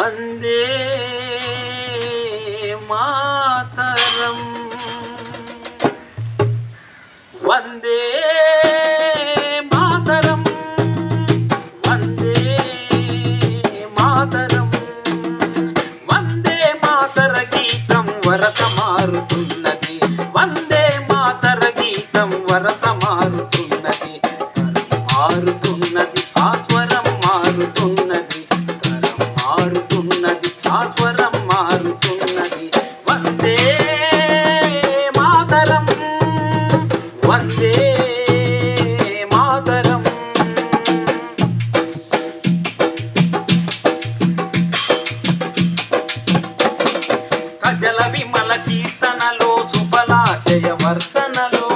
వందే మాతరం. వందే మాతరం. వందే మాతరం. వందే మాతర గీతం వరస మారుతున్నది వందే మాతర గీతం వరస మారుతున్నది మారుతున్నది ఆ స్వరం మారుతున్నది. వందే మాతరం సజల విమల కీర్తనలో సుఫలాశయ వర్తనలో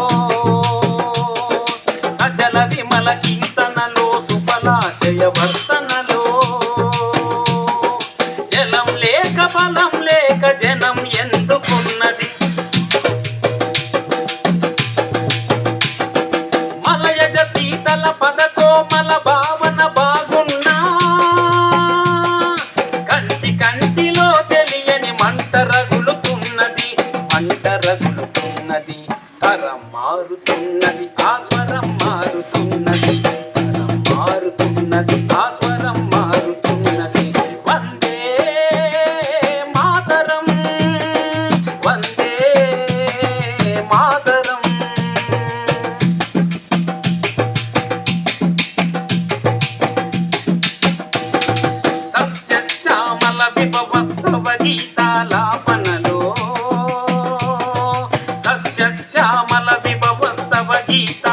సజల విమల కీర్తనలో సుఫలాశయ వర్తనలో జలం లేక బలం లేక జనం కల పద కోమల భావన బాగున్నా. కంటి కంటిలో తెలియని మంటరగు గీతాలాపనలో సస్యశ్యామల విభవస్తవ గీత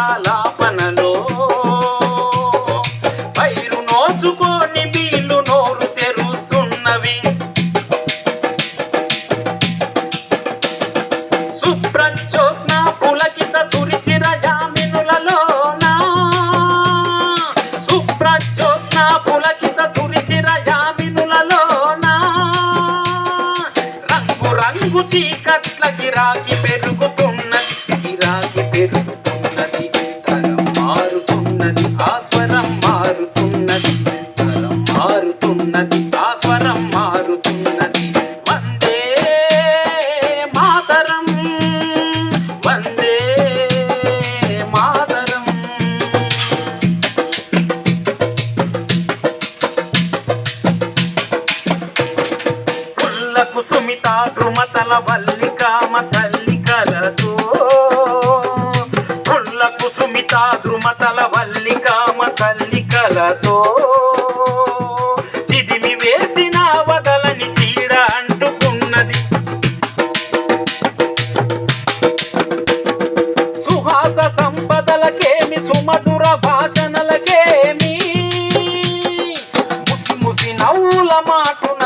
చీకట్లకి రాగి పెరుగుతూ ధ్రుమతల వల్లికామ కలదు పుల్ల కుసుమిత ధ్రుమతల వల్లికామ తల్లికలతో చిదిమి వేసిన వదలని చీడ అంటుకున్నది. సుహాస సంపదలకేమి సుమధుర భాషణలకేమి ముసి ముసి నవ్వుల మాటున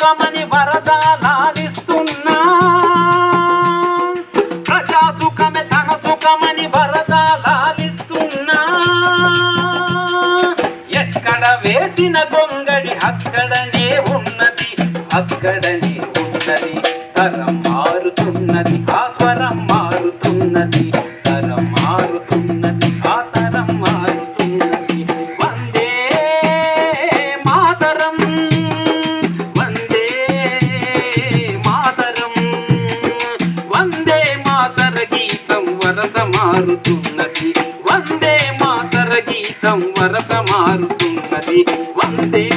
సుఖమని వరద లాలిస్తున్నా ప్రజా సుఖమే తన సుఖమని వరద లాలిస్తున్నా ఎక్కడ వేసిన గొంగడి అక్కడనే ఉన్నది అక్కడనే ఉన్నది తరం మారుతున్నది ఆ స్వరం మారుతున్నది. వందే మాతర గీతం వరస మారుతున్నది. వందే